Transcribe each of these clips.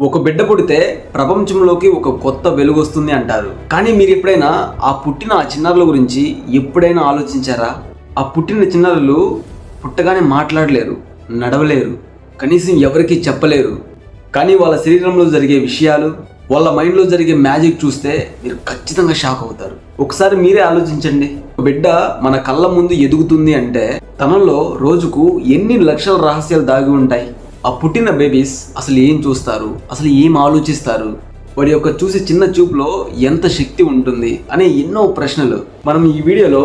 ఒక బిడ్డ పుడితే ప్రపంచంలోకి ఒక కొత్త వెలుగు వస్తుంది అంటారు. కానీ మీరు ఎప్పుడైనా ఆ పుట్టిన ఆ చిన్నారుల గురించి ఎప్పుడైనా ఆలోచించారా? ఆ పుట్టిన చిన్నారులు పుట్టగానే మాట్లాడలేరు నడవలేరు కనీసం ఎవరికి చెప్పలేరు. కానీ వాళ్ళ శరీరంలో జరిగే విషయాలు వాళ్ళ మైండ్లో జరిగే మ్యాజిక్ చూస్తే మీరు ఖచ్చితంగా షాక్ అవుతారు. ఒకసారి మీరే ఆలోచించండి. ఒక బిడ్డ మన కళ్ళ ముందు ఎదుగుతుంది అంటే తనలో రోజుకు ఎన్ని లక్షల రహస్యాలు దాగి ఉంటాయి? ఆ పుట్టిన బేబీస్ అసలు ఏం చూస్తారు? అసలు ఏం ఆలోచిస్తారు? వాడి యొక్క చూసే చిన్న చూపులో ఎంత శక్తి ఉంటుంది? అనే ఎన్నో ప్రశ్నలు. మనం ఈ వీడియోలో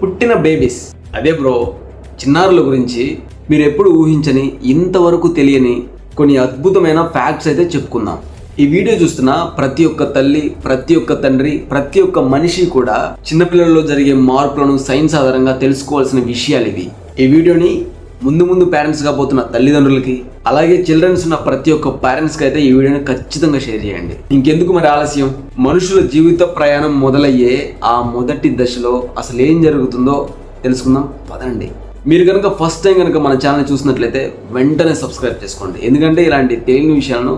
పుట్టిన బేబీస్ అదే బ్రో చిన్నారుల గురించి మీరు ఎప్పుడు ఊహించని ఇంతవరకు తెలియని కొన్ని అద్భుతమైన ఫ్యాక్ట్స్ అయితే చెప్పుకుందాం. ఈ వీడియో చూస్తున్న ప్రతి ఒక్క తల్లి ప్రతి ఒక్క తండ్రి ప్రతి ఒక్క మనిషి కూడా చిన్నపిల్లల్లో జరిగే మార్పులను సైన్స్ ఆధారంగా తెలుసుకోవాల్సిన విషయాలు ఇవి. ఈ వీడియోని ముందు ముందు పేరెంట్స్గా పోతున్న తల్లిదండ్రులకి అలాగే చిల్డ్రన్స్ ఉన్న ప్రతి ఒక్క పేరెంట్స్కి అయితే ఈ వీడియోని ఖచ్చితంగా షేర్ చేయండి. ఇంకెందుకు మరి ఆలస్యం? మనుషుల జీవిత ప్రయాణం మొదలయ్యే ఆ మొదటి దశలో అసలు ఏం జరుగుతుందో తెలుసుకుందాం. పదండి. మీరు కనుక ఫస్ట్ టైం కనుక మన ఛానల్ చూసినట్లయితే వెంటనే సబ్స్క్రైబ్ చేసుకోండి. ఎందుకంటే ఇలాంటి తెలియని విషయాలను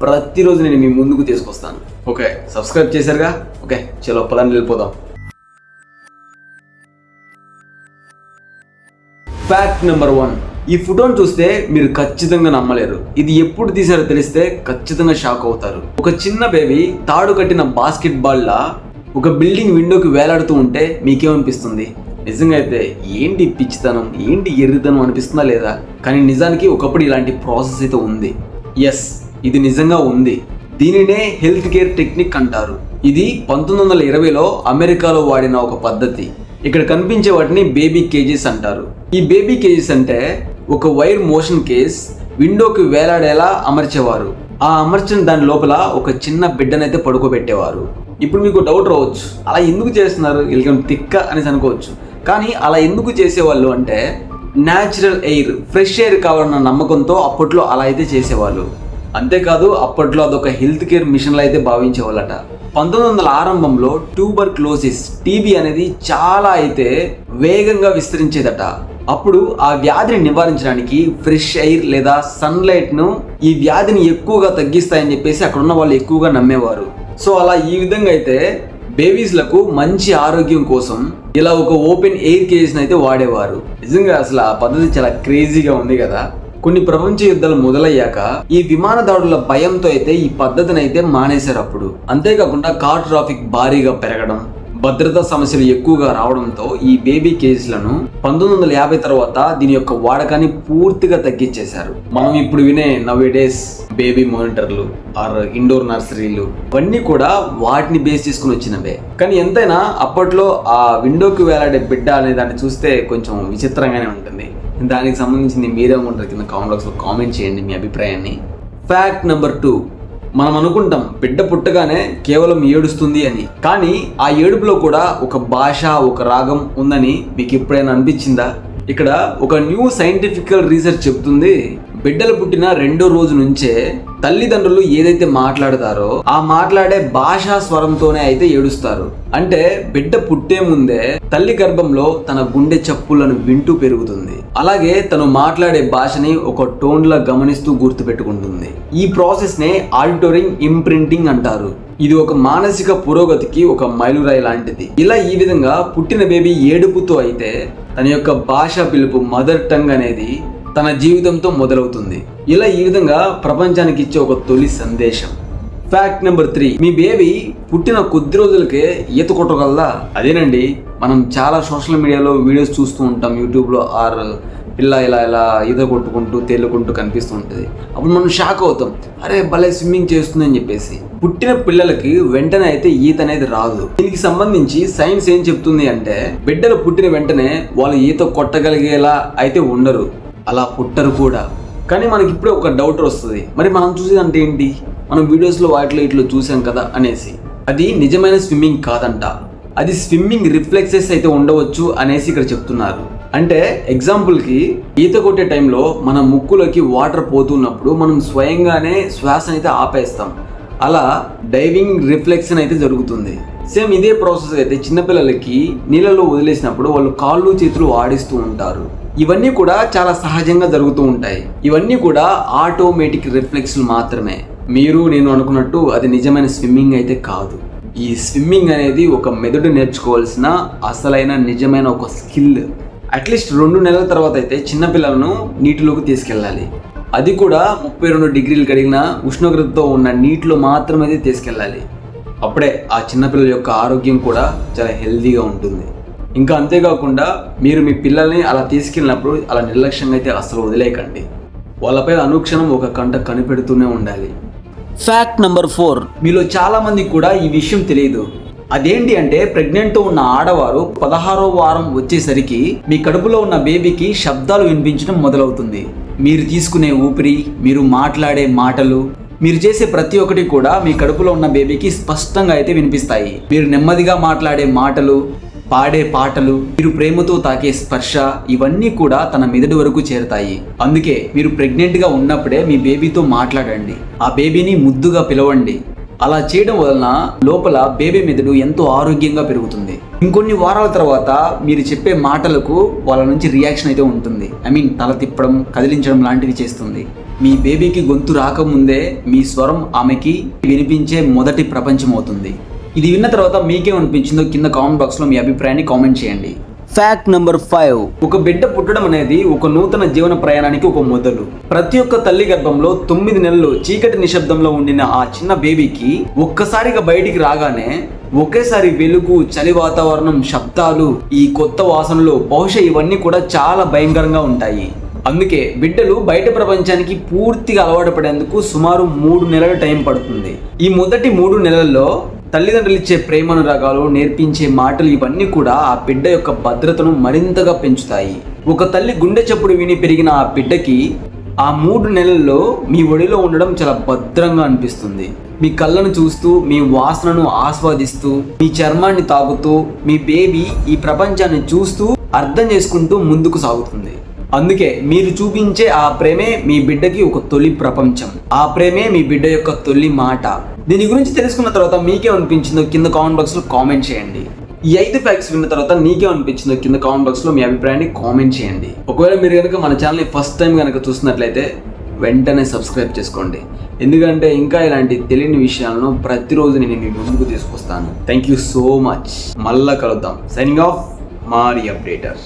ప్రతిరోజు నేను మీ ముందుకు తీసుకొస్తాను. ఓకే. సబ్స్క్రైబ్ చేశారుగా? ఓకే చలో పదాన్ని వెళ్ళిపోదాం. ఫ్యాక్ట్ నెంబర్ వన్ ఈ ఫోటోని చూస్తే మీరు ఖచ్చితంగా నమ్మలేరు. ఇది ఎప్పుడు తీసారో తెలిస్తే ఖచ్చితంగా షాక్ అవుతారు. ఒక చిన్న బేబీ తాడు కట్టిన బాస్కెట్ బాల్ ఒక బిల్డింగ్ విండోకి వేలాడుతూ ఉంటే మీకేమనిపిస్తుంది? నిజంగా అయితే ఏంటి పిచ్చితనం? ఏంటి ఎర్రితనం? అనిపిస్తుందా లేదా? కానీ నిజానికి ఒకప్పుడు ఇలాంటి ప్రాసెస్ అయితే ఉంది. ఎస్ ఇది నిజంగా ఉంది. దీనినే హెల్త్ కేర్ టెక్నిక్ అంటారు. ఇది పంతొమ్మిది వందల ఇరవైలో అమెరికాలో వాడిన ఒక పద్ధతి. ఇక్కడ కనిపించే వాటిని బేబీ కేజెస్ అంటారు. ఈ బేబీ కేజెస్ అంటే ఒక వైర్ మోషన్ కేస్ విండోకి వేలాడేలా అమర్చేవారు. ఆ అమర్చిన దాని లోపల ఒక చిన్న బిడ్డనైతే పడుకోబెట్టేవారు. ఇప్పుడు మీకు డౌట్ రావచ్చు. అలా ఎందుకు చేస్తున్నారు? వీళ్ళకి తిక్క అనేసి అనుకోవచ్చు. కానీ అలా ఎందుకు చేసేవాళ్ళు అంటే న్యాచురల్ ఎయిర్ ఫ్రెష్ ఎయిర్ కావాలన్న నమ్మకంతో అప్పట్లో అలా అయితే చేసేవాళ్ళు. అంతేకాదు అప్పట్లో అదొక హెల్త్ కేర్ మిషన్లో అయితే భావించేవాళ్ళట. పంతొమ్మిది వందల ఆరంభంలో ట్యూబర్ క్లోసిస్ టీబీ అనేది చాలా అయితే వేగంగా విస్తరించేదట. అప్పుడు ఆ వ్యాధిని నివారించడానికి ఫ్రెష్ ఎయిర్ లేదా సన్లైట్ను ఈ వ్యాధిని ఎక్కువగా తగ్గిస్తాయని చెప్పేసి అక్కడ ఉన్న వాళ్ళు ఎక్కువగా నమ్మేవారు. సో అలా ఈ విధంగా అయితే బేబీస్లకు మంచి ఆరోగ్యం కోసం ఇలా ఒక ఓపెన్ ఎయిర్ కేజ్ని అయితే వాడేవారు. నిజంగా అసలు ఆ పద్ధతి చాలా క్రేజీగా ఉంది కదా. కొన్ని ప్రపంచ యుద్ధాలు మొదలయ్యాక ఈ విమాన దాడుల భయంతో అయితే ఈ పద్ధతిని అయితే మానేశారు అప్పుడు. అంతేకాకుండా కార్ ట్రాఫిక్ భారీగా పెరగడం భద్రతా సమస్యలు ఎక్కువగా రావడంతో ఈ బేబీ కేజీలను పంతొమ్మిది వందల యాభై తర్వాత దీని యొక్క వాడకాన్ని పూర్తిగా తగ్గించేశారు. మనం ఇప్పుడు వినే నవే డేస్ బేబీ మానిటర్లు ఆర్ ఇండోర్ నర్సరీలు ఇవన్నీ కూడా వాటిని బేస్ చేసుకుని వచ్చినవే. కానీ ఎంతైనా అప్పట్లో ఆ విండోకి వేలాడే బిడ్డ అనే దాన్ని చూస్తే కొంచెం విచిత్రంగానే ఉంటుంది. దానికి సంబంధించింది మీరేమంటారు కింద కామెంట్ బాక్స్లో కామెంట్ చేయండి మీ అభిప్రాయాన్ని. ఫ్యాక్ట్ నెంబర్ టూ మనం అనుకుంటాం బిడ్డ పుట్టగానే కేవలం ఏడుస్తుంది అని. కానీ ఆ ఏడుపులో కూడా ఒక భాష ఒక రాగం ఉందని మీకు ఎప్పుడైనా అనిపించిందా? ఇక్కడ ఒక న్యూ సైంటిఫికల్ రీసెర్చ్ చెప్తుంది. బిడ్డలు పుట్టిన రెండో రోజు నుంచే తల్లిదండ్రులు ఏదైతే మాట్లాడతారో ఆ మాట్లాడే భాషా స్వరంతోనే అయితే ఏడుస్తారు. అంటే బిడ్డ పుట్టే ముందే తల్లి గర్భంలో తన గుండె చప్పులను వింటూ పెరుగుతుంది. అలాగే తను మాట్లాడే భాషని ఒక టోన్లా గమనిస్తూ గుర్తుపెట్టుకుంటుంది ఈ ప్రాసెస్ నే ఆడిటోరింగ్ ఇంప్రింటింగ్ అంటారు. ఇది ఒక మానసిక పురోగతికి ఒక మైలురాయి లాంటిది. ఇలా ఈ విధంగా పుట్టిన బేబీ ఏడుపుతో అయితే తన యొక్క భాష పిలుపు మదర్ టంగ్ అనేది తన జీవితంతో మొదలవుతుంది. ఇలా ఈ విధంగా ప్రపంచానికి ఇచ్చే ఒక తొలి సందేశం. ఫ్యాక్ట్ నెంబర్ త్రీ మీ బేబీ పుట్టిన కొద్ది రోజులకే ఈత కొట్టగలదా? అదేనండి మనం చాలా సోషల్ మీడియాలో వీడియోస్ చూస్తూ ఉంటాం. యూట్యూబ్లో ఆర్ పిల్ల ఇలా ఇలా ఈత కొట్టుకుంటూ తేలుకుంటూ కనిపిస్తూ ఉంటుంది. అప్పుడు మనం షాక్ అవుతాం. అరే భలే స్విమ్మింగ్ చేస్తుంది అని చెప్పేసి. పుట్టిన పిల్లలకి వెంటనే అయితే ఈత అనేది రాదు. దీనికి సంబంధించి సైన్స్ ఏం చెప్తుంది అంటే బిడ్డలు పుట్టిన వెంటనే వాళ్ళు ఈత కొట్టగలిగేలా అయితే ఉండరు. అలా పుట్టరు కూడా. కానీ మనకి ఇప్పుడే ఒక డౌట్ వస్తుంది. మరి మనం చూసేది అంటే ఏంటి? మనం వీడియోస్లో వాటిలో ఇట్లా చూసాం కదా అనేసి. అది నిజమైన స్విమ్మింగ్ కాదంట. అది స్విమ్మింగ్ రిఫ్లెక్సెస్ అయితే ఉండవచ్చు అనేసి ఇక్కడ చెప్తున్నారు. అంటే ఎగ్జాంపుల్కి ఈత కొట్టే టైంలో మన ముక్కులోకి వాటర్ పోతున్నప్పుడు మనం స్వయంగానే శ్వాస అయితే ఆపేస్తాం. అలా డైవింగ్ రిఫ్లెక్షన్ అయితే జరుగుతుంది. సేమ్ ఇదే ప్రాసెస్ అయితే చిన్నపిల్లలకి నీళ్ళలో వదిలేసినప్పుడు వాళ్ళు కాళ్ళు చేతులు ఆడిస్తూ ఉంటారు. ఇవన్నీ కూడా చాలా సహజంగా జరుగుతూ ఉంటాయి. ఇవన్నీ కూడా ఆటోమేటిక్ రిఫ్లెక్స్లు మాత్రమే. మీరు నేను అనుకున్నట్టు అది నిజమైన స్విమ్మింగ్ అయితే కాదు. ఈ స్విమ్మింగ్ అనేది ఒక మెదడు నేర్చుకోవాల్సిన అసలైన నిజమైన ఒక స్కిల్. అట్లీస్ట్ రెండు నెలల తర్వాత అయితే చిన్నపిల్లలను నీటిలోకి తీసుకెళ్ళాలి. అది కూడా ముప్పై రెండు డిగ్రీలు కడిగిన ఉష్ణోగ్రతతో ఉన్న నీటిలో మాత్రమే తీసుకెళ్ళాలి. అప్పుడే ఆ చిన్నపిల్లల యొక్క ఆరోగ్యం కూడా చాలా హెల్దీగా ఉంటుంది. ఇంకా అంతేకాకుండా మీరు మీ పిల్లల్ని అలా తీసుకెళ్ళినప్పుడు అలా నిర్లక్ష్యంగా అయితే అసలు వదిలేయకండి. వాళ్ళపై అనుక్షణం ఒక కంట కనిపెడుతూనే ఉండాలి. ఫ్యాక్ట్ నంబర్ ఫోర్ మీలో చాలా మందికి కూడా ఈ విషయం తెలియదు. అదేంటి అంటే ప్రెగ్నెంట్ ఉన్న ఆడవారు పదహారో వారం వచ్చేసరికి మీ కడుపులో ఉన్న బేబీకి శబ్దాలు వినిపించడం మొదలవుతుంది. మీరు తీసుకునే ఊపిరి మీరు మాట్లాడే మాటలు మీరు చేసే ప్రతి ఒక్కటి కూడా మీ కడుపులో ఉన్న బేబీకి స్పష్టంగా అయితే వినిపిస్తాయి. మీరు నెమ్మదిగా మాట్లాడే మాటలు పాడే పాటలు మీరు ప్రేమతో తాకే స్పర్శ ఇవన్నీ కూడా తన మెదడు వరకు చేరతాయి. అందుకే మీరు ప్రెగ్నెంట్గా ఉన్నప్పుడే మీ బేబీతో మాట్లాడండి. ఆ బేబీని ముద్దుగా పిలవండి. అలా చేయడం వలన లోపల బేబీ మెదడు ఎంతో ఆరోగ్యంగా పెరుగుతుంది. ఇంకొన్ని వారాల తర్వాత మీరు చెప్పే మాటలకు వాళ్ళ నుంచి రియాక్షన్ అయితే ఉంటుంది. ఐ మీన్ తల తిప్పడం కదిలించడం లాంటివి చేస్తుంది. మీ బేబీకి గొంతు రాకముందే మీ స్వరం ఆమెకి వినిపించే మొదటి ప్రపంచం అవుతుంది. ఇది విన్న తర్వాత మీకేం అనిపించిందో కింద కామెంట్ బాక్స్లో మీ అభిప్రాయాన్ని కామెంట్ చేయండి. ఫ్యాక్ట్ నంబర్ ఫైవ్ ఒక బిడ్డ పుట్టడం అనేది ఒక నూతన జీవన ప్రయాణానికి ఒక మొదలు. ప్రతి ఒక్క తల్లి గర్భంలో తొమ్మిది నెలలు చీకటి నిశ్శబ్దంలో ఉండిన ఆ చిన్న బేబీకి ఒక్కసారిగా బయటికి రాగానే ఒకేసారి వెలుగు చలి వాతావరణం శబ్దాలు ఈ కొత్త వాసనలు బహుశా ఇవన్నీ కూడా చాలా భయంకరంగా ఉంటాయి. అందుకే బిడ్డలు బయట ప్రపంచానికి పూర్తిగా అలవాటు పడేందుకు సుమారు మూడు నెలల టైం పడుతుంది. ఈ మొదటి మూడు నెలల్లో తల్లిదండ్రులు ఇచ్చే ప్రేమానురాగాలు నేర్పించే మాటలు ఇవన్నీ కూడా ఆ బిడ్డ యొక్క భద్రతను మరింతగా పెంచుతాయి. ఒక తల్లి గుండె చప్పుడు విని పెరిగిన ఆ బిడ్డకి ఆ మూడు నెలల్లో మీ ఒడిలో ఉండడం చాలా భద్రంగా అనిపిస్తుంది. మీ కళ్ళను చూస్తూ మీ వాసనను ఆస్వాదిస్తూ మీ చర్మాన్ని తాగుతూ మీ బేబీ ఈ ప్రపంచాన్ని చూస్తూ అర్థం చేసుకుంటూ ముందుకు సాగుతుంది. అందుకే మీరు చూపించే ఆ ప్రేమే మీ బిడ్డకి ఒక తొలి ప్రపంచం. ఆ ప్రేమే మీ బిడ్డ యొక్క తొలి మాట. దీని గురించి తెలుసుకున్న తర్వాత మీకే అనిపించిందో కింద కామెంట్ బాక్స్లో కామెంట్ చేయండి. ఈ ఐదు ఫ్యాక్ట్స్ విన్న తర్వాత నీకే అనిపించిందో కింద కామెంట్ బాక్స్లో మీ అభిప్రాయాన్ని కామెంట్ చేయండి. ఒకవేళ మీరు కనుక మన ఛానల్ని ఫస్ట్ టైం కనుక చూసినట్లయితే వెంటనే సబ్స్క్రైబ్ చేసుకోండి. ఎందుకంటే ఇంకా ఇలాంటి తెలియని విషయాలను ప్రతిరోజు నేను మీ ముందుకు తీసుకొస్తాను. థ్యాంక్ యూ సో మచ్ మళ్ళా కలుద్దాం. సైనింగ్ ఆఫ్ మారి అప్డేటర్